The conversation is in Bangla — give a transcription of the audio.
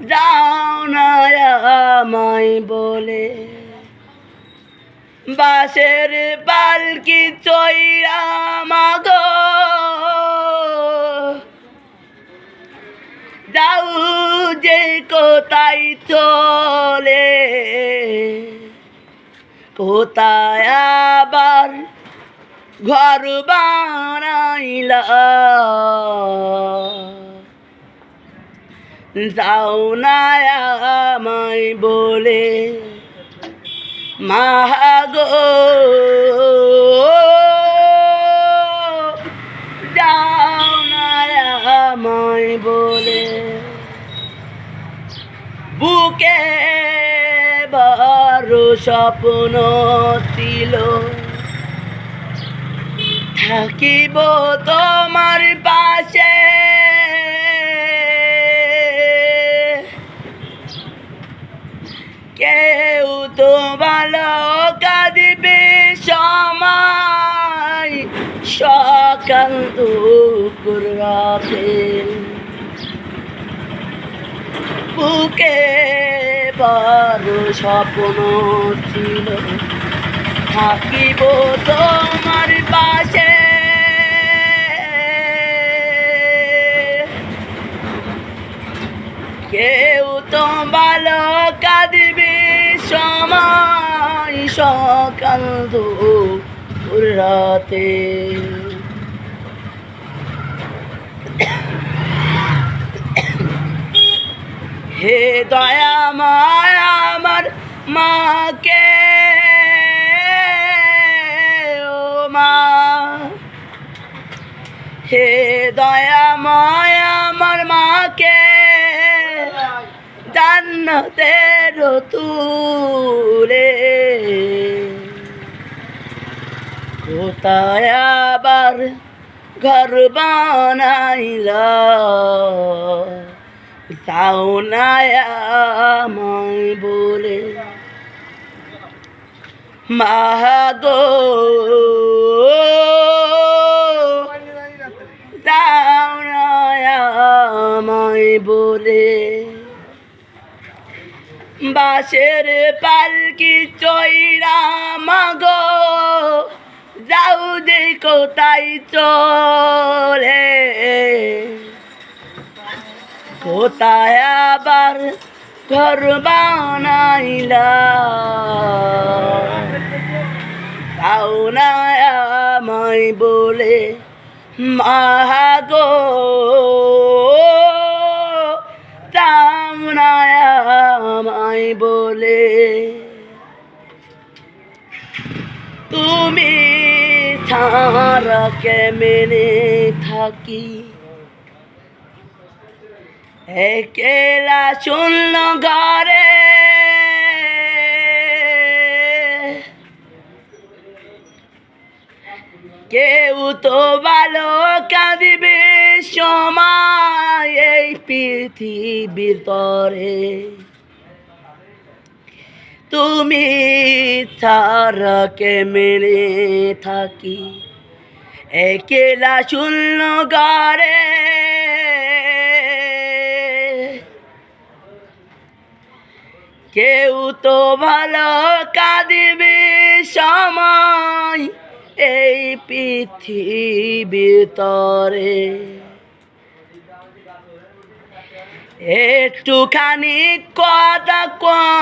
যাও না আমায় বলে। বাসের পালকি চইরা মাগো। যাও যে কোথায় চলে। কোথায় আবার ঘর বানাইলা। যাও না বলে মাগো যাও না বলে বুকে বড় স্বপ্ন ছিল। থাকিব তোমার পাশে কেউ তো ভালো কাঁদিবে সময়। সকাল দুপুর বুকে বড় স্বপ্ন ছিল। থাকিব তোমার পাশে। কেউ তো ভালো কাঁদবে দুপুর রাতে। হে দয়া মায়া আমার মাকে, ও মা। হে দয়া মায়া আমার মাকে, জান্নাতের তুলে। আবার ঘর বানাইলা যাও না বলে। মাগো যাও না বলে। বাসের পালকি চইরা মাগো যে কোথায় চলে? কোথায় আবার ঘর বানাইলা আমায় বলে, মাহাগো তাও না আমায় বলে, তুমি ছাড়া কেমনে থাকি। একেলা শূন্য ঘরে কেউ তো ভালো কাঁদিবে সময় এই পৃথিবীর তরে। তুমি ছাড়া কেমনে থাকি? একেলা শূন্য ঘরে কেউ তো ভালো কাঁদিবে সময় এই পৃথিবীর তরে। একটুখানি কথা কমা